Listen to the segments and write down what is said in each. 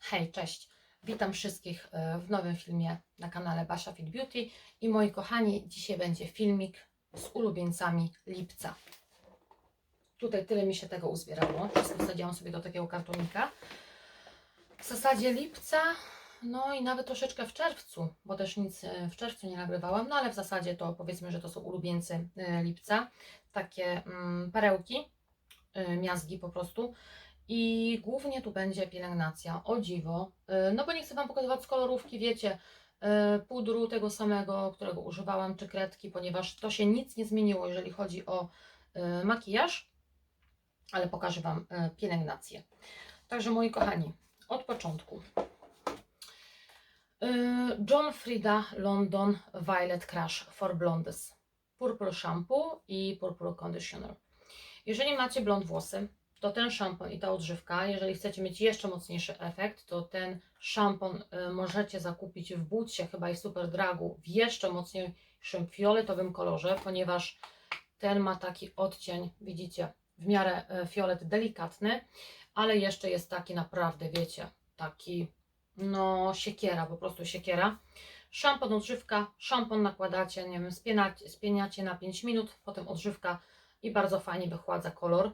Hej, cześć. Witam wszystkich e, w nowym filmie na kanale Basia Fit Beauty. I moi kochani, dzisiaj będzie filmik z ulubieńcami lipca. Tutaj tyle mi się tego uzbierało. Wszystko wsadziłam sobie do takiego kartonika. W zasadzie lipca, no i nawet troszeczkę w czerwcu, bo też nic e, w czerwcu nie nagrywałam, no ale w zasadzie to powiedzmy, że to są ulubieńcy e, lipca. Takie mm, perełki, miazgi po prostu. I głównie tu będzie pielęgnacja, o dziwo, y, no bo nie chcę Wam pokazywać z kolorówki, wiecie, y, pudru tego samego, którego używałam, czy kredki, ponieważ to się nic nie zmieniło, jeżeli chodzi o y, makijaż, ale pokażę Wam pielęgnację. Także moi kochani, od początku. John Frieda London Violet Crush for Blondes. Purple Shampoo i Purple Conditioner. Jeżeli macie blond włosy, to ten szampon i ta odżywka, jeżeli chcecie mieć jeszcze mocniejszy efekt, to ten szampon y, możecie zakupić w Butsie, chyba i Super Dragu, w jeszcze mocniejszym fioletowym kolorze, ponieważ ten ma taki odcień, widzicie, w miarę y, fiolet delikatny, ale jeszcze jest taki naprawdę, wiecie, taki no siekiera, po prostu siekiera. Szampon, odżywka, szampon nakładacie, nie wiem, spieniacie, spieniacie na 5 minut, potem odżywka i bardzo fajnie wychładza kolor.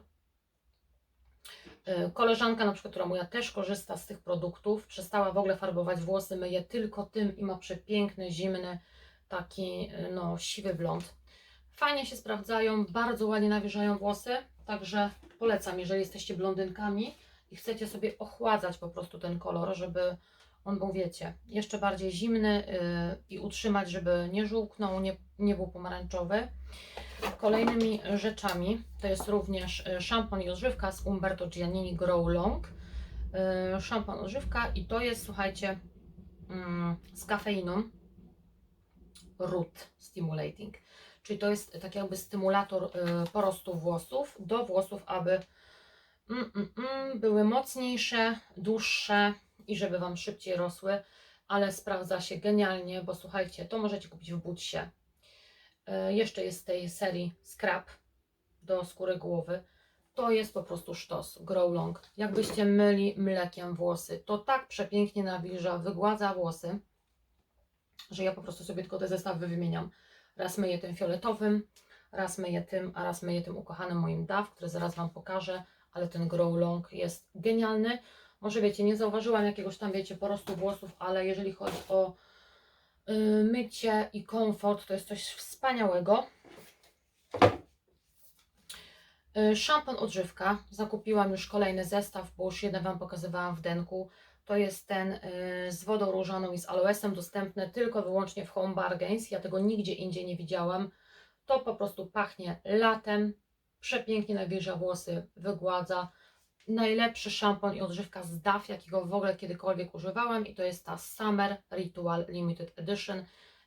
Y, Koleżanka na przykład, która moja też korzysta z tych produktów, przestała w ogóle farbować włosy, myje tylko tym i ma przepiękny, zimny, taki y, no siwy blond. Fajnie się sprawdzają, bardzo ładnie nawilżają włosy, także polecam, jeżeli jesteście blondynkami i chcecie sobie ochładzać po prostu ten kolor, żeby on był, wiecie, jeszcze bardziej zimny y, i utrzymać, żeby nie żółknął, nie, nie był pomarańczowy. Kolejnymi rzeczami to jest również y, szampon i odżywka z Umberto Giannini Grow Long. Y, Szampon, odżywka i to jest, słuchajcie, mm, z kafeiną Root Stimulating. Czyli to jest tak jakby stymulator y, porostu włosów do włosów, aby mm, mm, były mocniejsze, dłuższe i żeby Wam szybciej rosły, ale sprawdza się genialnie, bo słuchajcie, to możecie kupić w Butsie. E, Jeszcze jest z tej serii Scrap do skóry głowy. To jest po prostu sztos, Grow Long. Jakbyście myli mlekiem włosy, to tak przepięknie nawilża, wygładza włosy, że ja po prostu sobie tylko te zestawy wymieniam. Raz myję tym fioletowym, raz myję tym, a raz myję tym ukochanym moim DAW, który zaraz Wam pokażę, ale ten Grow Long jest genialny. Może wiecie, nie zauważyłam jakiegoś tam, wiecie, porostu włosów, ale jeżeli chodzi o mycie i komfort, to jest coś wspaniałego. Y, Szampon odżywka. Zakupiłam już kolejny zestaw, bo już jeden Wam pokazywałam w denku. To jest ten y, z wodą różaną i z aloesem, dostępny tylko wyłącznie w Home Bargains. Ja tego nigdzie indziej nie widziałam. To po prostu pachnie latem, przepięknie nawilża włosy, wygładza. Najlepszy szampon i odżywka z DAF, jakiego w ogóle kiedykolwiek używałam i to jest ta Summer Ritual Limited Edition.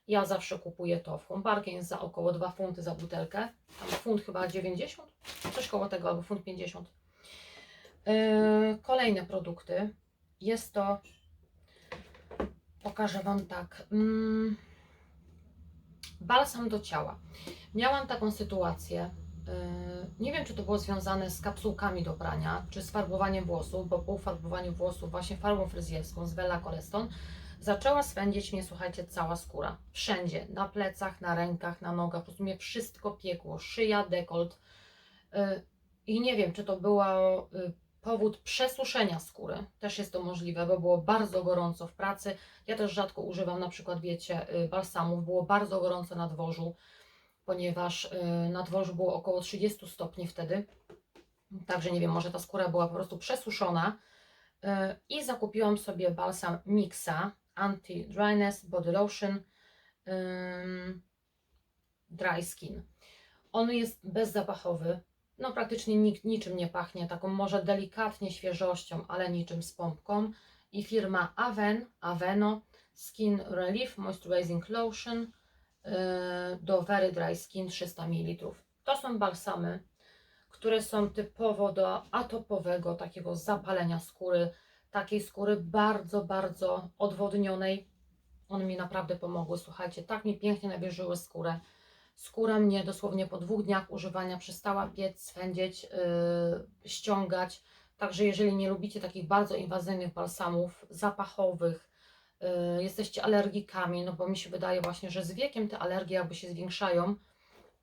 Ja zawsze kupuję to w Home Bargains za około 2 funty za butelkę. Tam funt chyba 90, coś koło tego, albo funt 50. Yy, kolejne produkty. Jest to, pokażę Wam tak, mm, balsam do ciała. Miałam taką sytuację, nie wiem czy to było związane z kapsułkami do prania, czy z farbowaniem włosów, bo po farbowaniu włosów właśnie farbą fryzjerską z Bella Coreston zaczęła swędzić mnie, słuchajcie, cała skóra. Wszędzie, na plecach, na rękach, na nogach, po prostu mnie wszystko piekło, szyja, dekolt. Yy, I nie wiem, czy to był powód przesuszenia skóry. Też jest to możliwe, bo było bardzo gorąco w pracy. Ja też rzadko używam, na przykład, wiecie, balsamów. Było bardzo gorąco na dworzu, ponieważ y, na dworzu było około 30 stopni wtedy. Także nie wiem, może ta skóra była po prostu przesuszona. Y, I zakupiłam sobie balsam Mixa Anti-Dryness Body Lotion Dry Skin. On jest bezzapachowy, no praktycznie nikt, niczym nie pachnie, taką może delikatnie świeżością, ale niczym z pompką. I firma Aven, Aveno Skin Relief Moisturizing Lotion do Very Dry Skin 300 ml. To są balsamy, które są typowo do atopowego takiego zapalenia skóry, takiej skóry bardzo, bardzo odwodnionej. One mi naprawdę pomogły, słuchajcie, tak mi pięknie nawilżyły skórę. Skóra mnie dosłownie po dwóch dniach używania przestała piec, swędzieć, yy, ściągać. Także jeżeli nie lubicie takich bardzo inwazyjnych balsamów, zapachowych, jesteście alergikami, no bo mi się wydaje właśnie, że z wiekiem te alergie jakby się zwiększają,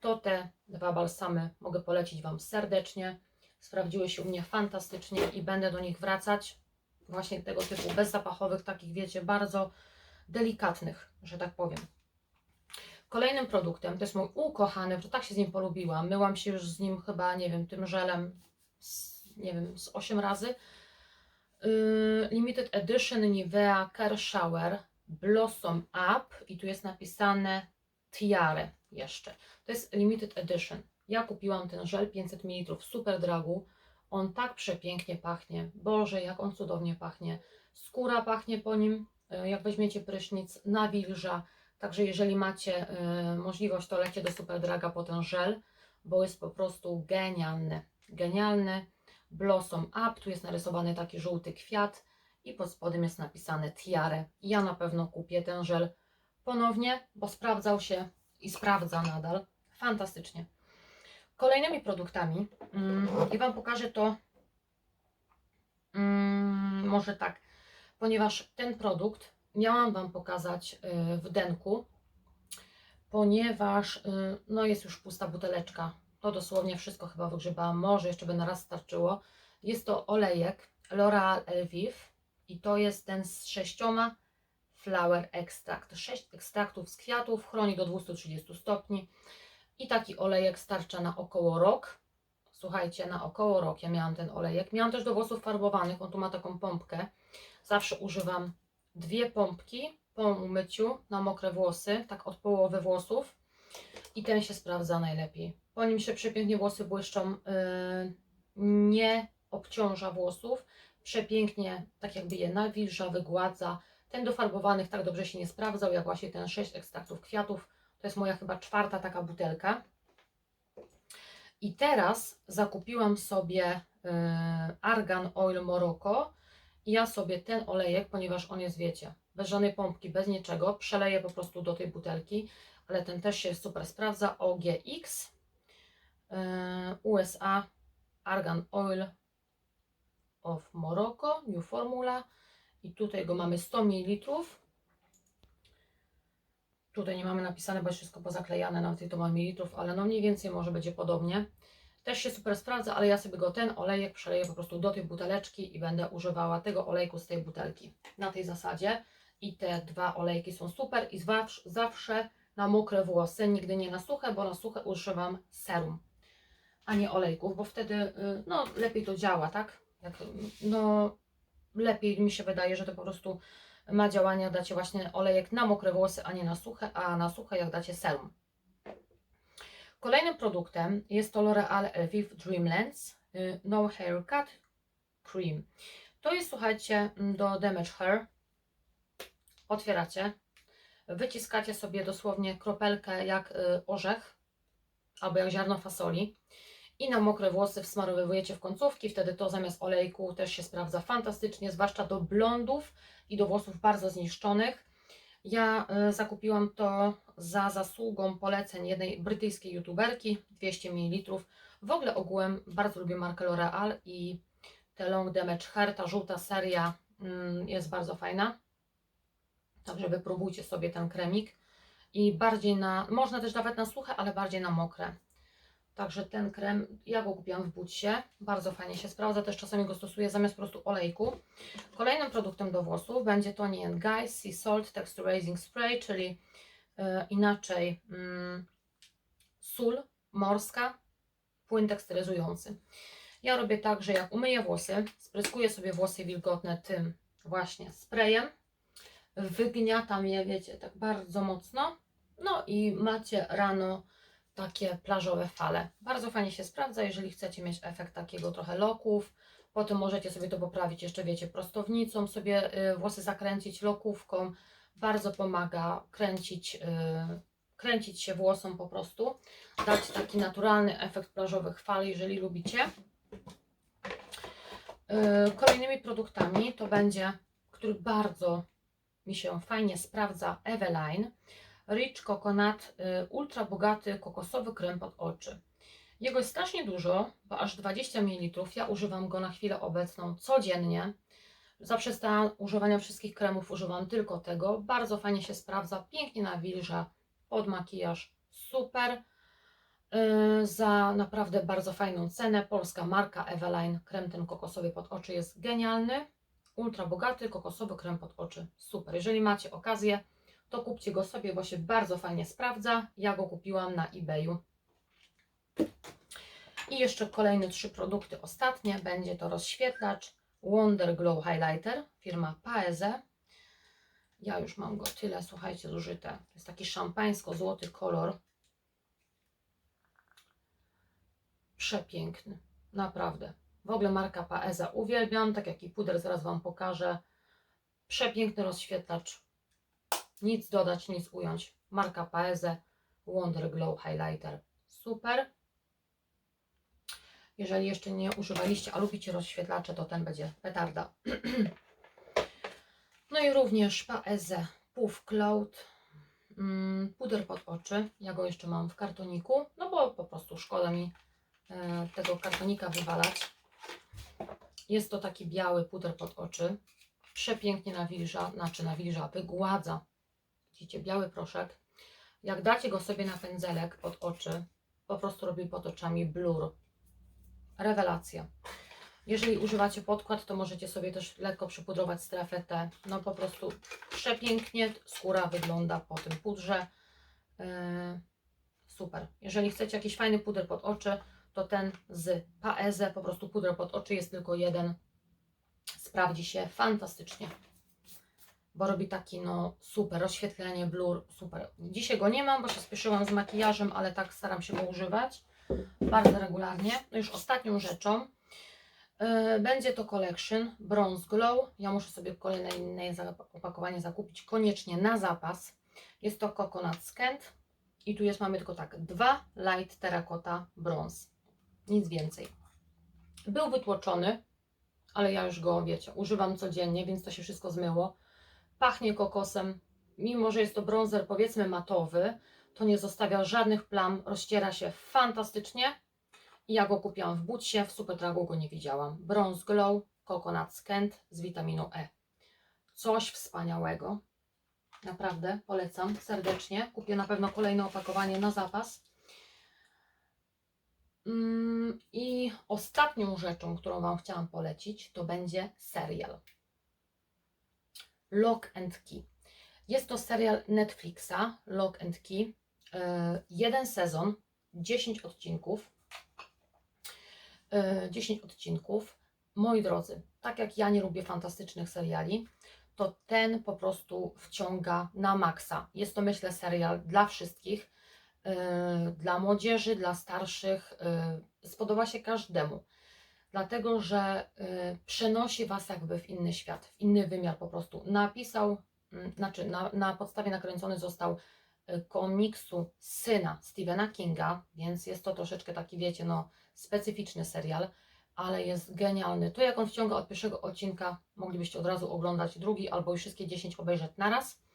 to te dwa balsamy mogę polecić Wam serdecznie. Sprawdziły się u mnie fantastycznie i będę do nich wracać. Właśnie tego typu bezzapachowych, takich wiecie, bardzo delikatnych, że tak powiem. Kolejnym produktem, to jest mój ukochany, że tak się z nim polubiłam. Myłam się już z nim chyba, nie wiem, tym żelem, z, nie wiem, z 8 razy. Yy, Limited Edition Nivea Care Shower Blossom Up i tu jest napisane Tiare jeszcze. To jest Limited Edition. Ja kupiłam ten żel 500 ml super dragu. On tak przepięknie pachnie. Boże, jak on cudownie pachnie. Skóra pachnie po nim, yy, jak weźmiecie prysznic, nawilża. Także jeżeli macie y, możliwość, to lecie do Superdraga po ten żel, bo jest po prostu genialny. Genialny. Blossom Up, tu jest narysowany taki żółty kwiat i pod spodem jest napisane tiare. Ja na pewno kupię ten żel ponownie, bo sprawdzał się i sprawdza nadal. Fantastycznie. Kolejnymi produktami, mm, i Wam pokażę to mm, może tak, ponieważ ten produkt miałam Wam pokazać y, w denku, ponieważ y, no jest już pusta buteleczka. To dosłownie wszystko chyba wygrzebałam. Może jeszcze by na raz starczyło. Jest to olejek L'Oreal Elviv i to jest ten z sześcioma flower extract. Sześć ekstraktów z kwiatów, chroni do 230 stopni i taki olejek starcza na około rok. Słuchajcie, na około rok ja miałam ten olejek. Miałam też do włosów farbowanych, on tu ma taką pompkę. Zawsze używam dwie pompki po umyciu na mokre włosy, tak od połowy włosów i ten się sprawdza najlepiej. Po nim się przepięknie włosy błyszczą, yy, nie obciąża włosów, przepięknie tak jakby je nawilża, wygładza. Ten do farbowanych tak dobrze się nie sprawdzał, jak właśnie ten 6 ekstraktów kwiatów. To jest moja chyba czwarta taka butelka. I teraz zakupiłam sobie yy, Argan Oil Morocco i ja sobie ten olejek, ponieważ on jest, wiecie, bez żadnej pompki, bez niczego, przeleję po prostu do tej butelki, ale ten też się super sprawdza. OGX yy, USA Argan Oil of Morocco, New Formula i tutaj go mamy 100 ml. Tutaj nie mamy napisane, bo jest wszystko pozaklejane, nawet i to ma mililitrów, ale no mniej więcej może będzie podobnie. Też się super sprawdza, ale ja sobie go ten olejek przeleję po prostu do tej buteleczki i będę używała tego olejku z tej butelki. Na tej zasadzie. I te dwa olejki są super i zawsze, zawsze na mokre włosy, nigdy nie na suche, bo na suche używam serum, a nie olejków, bo wtedy y, no, lepiej to działa, tak? Jak, no, lepiej mi się wydaje, że to po prostu ma działanie, dacie właśnie olejek na mokre włosy, a nie na suche, a na suche jak dacie serum. Kolejnym produktem jest to L'Oreal Elvive Dreamlands y, No Haircut Cream. To jest, słuchajcie, do damage hair. Otwieracie, wyciskacie sobie dosłownie kropelkę jak y, orzech albo jak ziarno fasoli i na mokre włosy wsmarowujecie w końcówki. Wtedy to zamiast olejku też się sprawdza fantastycznie, zwłaszcza do blondów i do włosów bardzo zniszczonych. Ja y, zakupiłam to za zasługą poleceń jednej brytyjskiej youtuberki, 200 ml. W ogóle ogółem bardzo lubię markę L'Oreal i te Long Damage Hair, ta żółta seria mm, jest bardzo fajna. Także wypróbujcie sobie ten kremik. I bardziej na, można też dawać na suche, ale bardziej na mokre. Także ten krem, ja go kupiłam w butsie, bardzo fajnie się sprawdza, też czasami go stosuję zamiast po prostu olejku. Kolejnym produktem do włosów będzie Tony Guy Sea Salt Texturizing Spray, czyli e, inaczej mm, sól morska, płyn teksturyzujący. Ja robię tak, że jak umyję włosy, spryskuję sobie włosy wilgotne tym właśnie sprayem, wygniatam je, wiecie, tak bardzo mocno, no i macie rano takie plażowe fale. Bardzo fajnie się sprawdza, jeżeli chcecie mieć efekt takiego trochę loków. Potem możecie sobie to poprawić jeszcze, wiecie, prostownicą, sobie y, włosy zakręcić lokówką. Bardzo pomaga kręcić, y, kręcić się włosom po prostu. Dać taki naturalny efekt plażowych fal, jeżeli lubicie. Y, Kolejnymi produktami to będzie, który bardzo mi się fajnie sprawdza, Eveline. Rich Coconut, y, ultra bogaty kokosowy krem pod oczy. Jego jest strasznie dużo, bo aż 20 ml. Ja używam go na chwilę obecną codziennie. Zaprzestałam używania wszystkich kremów, używam tylko tego. Bardzo fajnie się sprawdza, pięknie nawilża pod makijaż. Super. Yy, za naprawdę bardzo fajną cenę. Polska marka Eveline. Krem ten kokosowy pod oczy jest genialny. Ultra bogaty kokosowy krem pod oczy. Super. Jeżeli macie okazję, to kupcie go sobie, bo się bardzo fajnie sprawdza. Ja go kupiłam na eBayu. I jeszcze kolejne trzy produkty ostatnie. Będzie to rozświetlacz Wonder Glow Highlighter, firma Paeze. Ja już mam go tyle, słuchajcie, zużyte. To jest taki szampańsko-złoty kolor. Przepiękny, naprawdę. W ogóle marka Paeza uwielbiam, tak jak i puder, zaraz Wam pokażę. Przepiękny rozświetlacz. Nic dodać, nic ująć. Marka Paeze Wonder Glow Highlighter. Super. Jeżeli jeszcze nie używaliście, a lubicie rozświetlacze, to ten będzie petarda. No i również Paeze Puff Cloud. Mm, Puder pod oczy. Ja go jeszcze mam w kartoniku, no bo po prostu szkoda mi e, tego kartonika wywalać. Jest to taki biały puder pod oczy. Przepięknie nawilża, znaczy nawilża, wygładza. Widzicie, biały proszek. Jak dacie go sobie na pędzelek pod oczy, po prostu robi pod oczami blur. Rewelacja. Jeżeli używacie podkład, to możecie sobie też lekko przypudrować strefę T. No po prostu przepięknie skóra wygląda po tym pudrze. Yy, super. Jeżeli chcecie jakiś fajny puder pod oczy, to ten z Paeze, po prostu puder pod oczy jest tylko jeden. Sprawdzi się fantastycznie. Bo robi taki no super, rozświetlenie, blur, super. Dzisiaj go nie mam, bo się spieszyłam z makijażem, ale tak staram się go używać bardzo regularnie. No już ostatnią rzeczą yy, będzie to Collection Bronze Glow. Ja muszę sobie kolejne inne opakowanie zakupić koniecznie na zapas. Jest to Coconut Scent i tu jest, mamy tylko tak, dwa Light Terracotta Bronze. Nic więcej. Był wytłoczony, ale ja już go, wiecie, używam codziennie, więc to się wszystko zmyło. Pachnie kokosem, mimo że jest to bronzer powiedzmy matowy, to nie zostawia żadnych plam, rozciera się fantastycznie. Ja go kupiłam w butsie, w Supertragu go nie widziałam. Bronze Glow Coconut Scent z witaminą E. Coś wspaniałego. Naprawdę polecam serdecznie. Kupię na pewno kolejne opakowanie na zapas. Mm, I ostatnią rzeczą, którą Wam chciałam polecić, to będzie serial. Lock and Key. Jest to serial Netflixa, Lock and Key. Yy, jeden sezon, 10 odcinków. Yy, 10 odcinków. Moi drodzy, tak jak ja nie lubię fantastycznych seriali, to ten po prostu wciąga na maksa. Jest to, myślę, serial dla wszystkich, dla młodzieży, dla starszych. Yy, spodoba się każdemu, dlatego że yy, przenosi Was jakby w inny świat, w inny wymiar po prostu. Napisał, znaczy na, na podstawie nakręcony został y, komiksu syna Stephena Kinga, więc jest to troszeczkę taki, wiecie, no, specyficzny serial, ale jest genialny. To, jak on wciąga od pierwszego odcinka, moglibyście od razu oglądać drugi albo już wszystkie 10 obejrzeć naraz.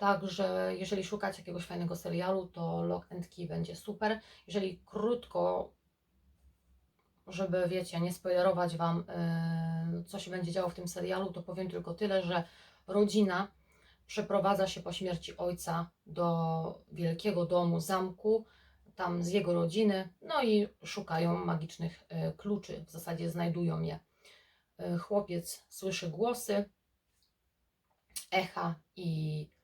Także jeżeli szukacie jakiegoś fajnego serialu, to Lock and Key będzie super. Jeżeli krótko, żeby wiecie, nie spoilerować Wam, yy, co się będzie działo w tym serialu, to powiem tylko tyle, że rodzina przeprowadza się po śmierci ojca do wielkiego domu, zamku, tam z jego rodziny, no i szukają magicznych e, kluczy, w zasadzie znajdują je. E, Chłopiec słyszy głosy, echa i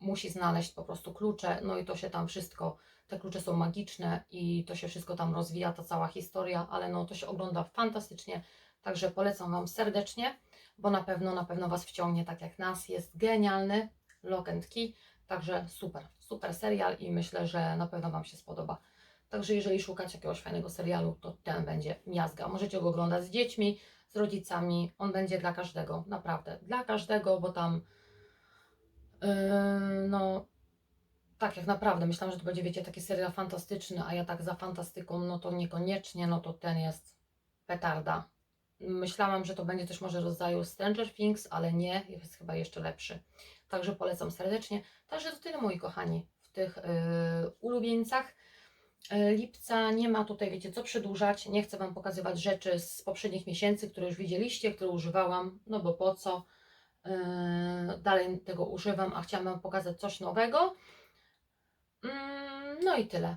musi znaleźć po prostu klucze, no i to się tam wszystko, te klucze są magiczne i to się wszystko tam rozwija, ta cała historia, ale no to się ogląda fantastycznie, także polecam Wam serdecznie, bo na pewno, na pewno Was wciągnie tak jak nas, jest genialny, Lock and Key, także super, super serial i myślę, że na pewno Wam się spodoba. Także jeżeli szukacie jakiegoś fajnego serialu, to ten będzie miazga. Możecie go oglądać z dziećmi, z rodzicami. On będzie dla każdego, naprawdę. Dla każdego, bo tam no tak jak naprawdę myślałam, że to będzie, wiecie, taki serial fantastyczny, a ja tak za fantastyką, no to niekoniecznie, no to ten jest petarda. Myślałam, że to będzie też może rodzaju Stranger Things, ale nie, jest chyba jeszcze lepszy. Także polecam serdecznie. Także to tyle moi kochani w tych yy, ulubieńcach. e, lipca. Nie ma tutaj, wiecie, co przedłużać. Nie chcę Wam pokazywać rzeczy z poprzednich miesięcy, które już widzieliście, które używałam, no bo po co. E, Dalej tego używam, a chciałam Wam pokazać coś nowego. Mm, No i tyle.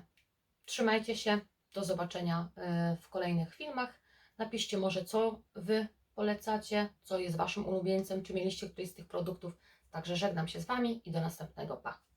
Trzymajcie się. Do zobaczenia e, w kolejnych filmach. Napiszcie może, co Wy polecacie, co jest Waszym ulubieńcem, czy mieliście któryś z tych produktów. Także żegnam się z Wami i do następnego. Pa!